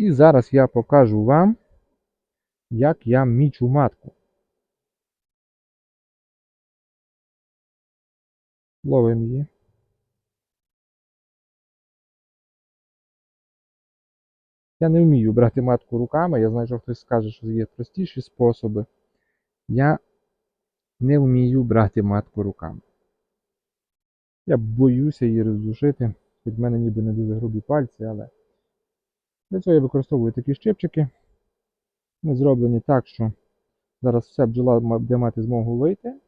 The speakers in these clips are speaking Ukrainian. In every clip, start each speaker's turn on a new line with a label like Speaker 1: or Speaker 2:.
Speaker 1: І зараз я покажу вам, як я мічу матку. Ловимо її. Я не вмію брати матку руками. Я знаю, що хтось скаже, що є простіші способи. Я не вмію брати матку руками. Я боюся її роздушити, хоч в мене ніби не дуже грубі пальці, але для цього я використовую такі щипчики. Вони зроблені так, що зараз вся бджола буде мати змогу вийти,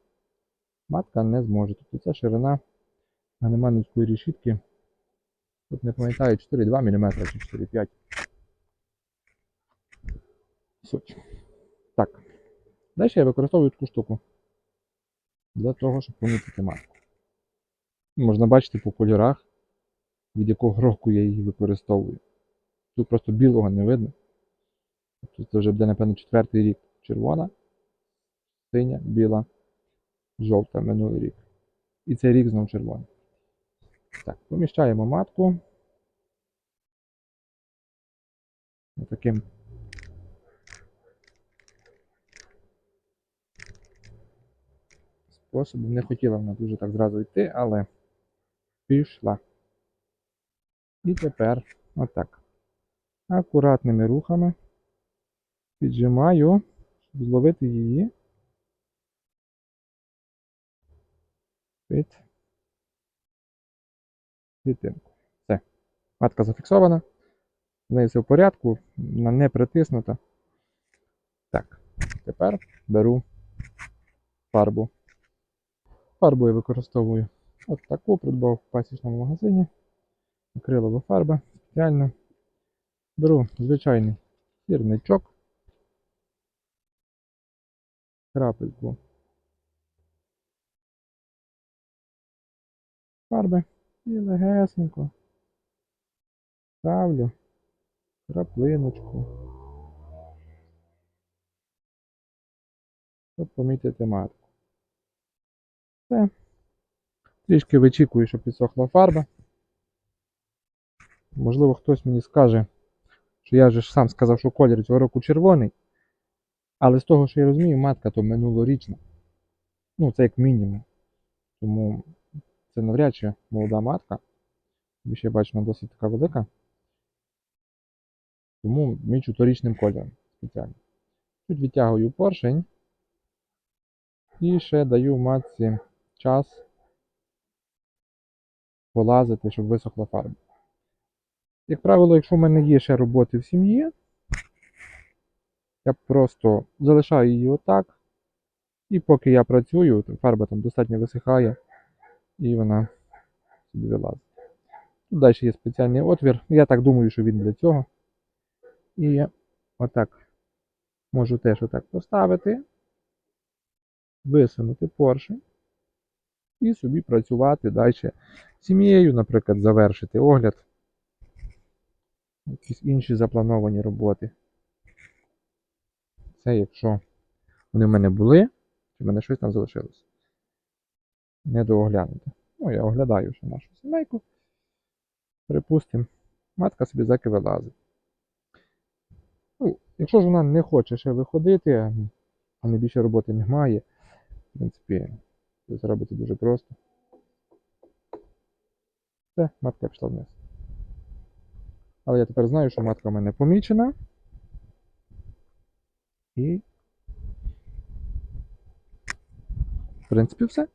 Speaker 1: матка не зможе. Тобто це ширина ганемановської решітки. Тут не пам'ятаю 4,2 мм чи 4,5 Суть. Так. Далі я використовую таку штуку для того, щоб помітити матку. Можна бачити по кольорах, від якого року я її використовую. Тут просто білого не видно. Тут це вже буде, напевно, четвертий рік. Червона, синя, біла, жовта минулий рік. І цей рік знов червоний. Так, поміщаємо матку. Таким способом. Не хотіла вона дуже так зразу йти, але пішла. І тепер отак. Акуратними рухами піджимаю, щоб зловити її під клітинку. Все. Матка зафіксована. В неї все в порядку, вона не притиснута. Так, тепер беру фарбу. Фарбу я використовую от таку, придбав в пасічному магазині. Акрилова фарба спеціально. Беру звичайний сірничок. Крапельку фарби і легесенько ставлю краплиночку. Щоб помітити матку. Все. Трішки вичікую, щоб підсохла фарба. Можливо, хтось мені скаже, що я ж сам сказав, що колір цього року червоний. Але з того, що я розумію, матка то минулорічна. Ну, це як мінімум. Тому це навряд чи молода матка. Бо ще бачу, вона досить така велика. Тому мічу торічним кольором спеціально. Чуть відтягую поршень. І ще даю матці час полазити, щоб висохла фарба. Як правило, якщо в мене є ще роботи в сім'ї, я просто залишаю її отак. І поки я працюю, фарба там достатньо висихає, і вона собі вилазить. Тут далі є спеціальний отвір. Я так думаю, що він для цього. І отак можу теж отак поставити, висунути поршень і собі працювати далі сім'єю, наприклад, завершити огляд якісь інші заплановані роботи. Це якщо вони в мене були, чи в мене щось там залишилось. Не дооглянути. Ну, я оглядаю ще нашу сімейку. Припустимо, матка собі заки вилазить. Ну, якщо ж вона не хоче ще виходити, а не більше роботи немає, в принципі, це зробити дуже просто. Все, матка пішла вниз. Але я тепер знаю, що матка в мене помічена. І. В принципі, все.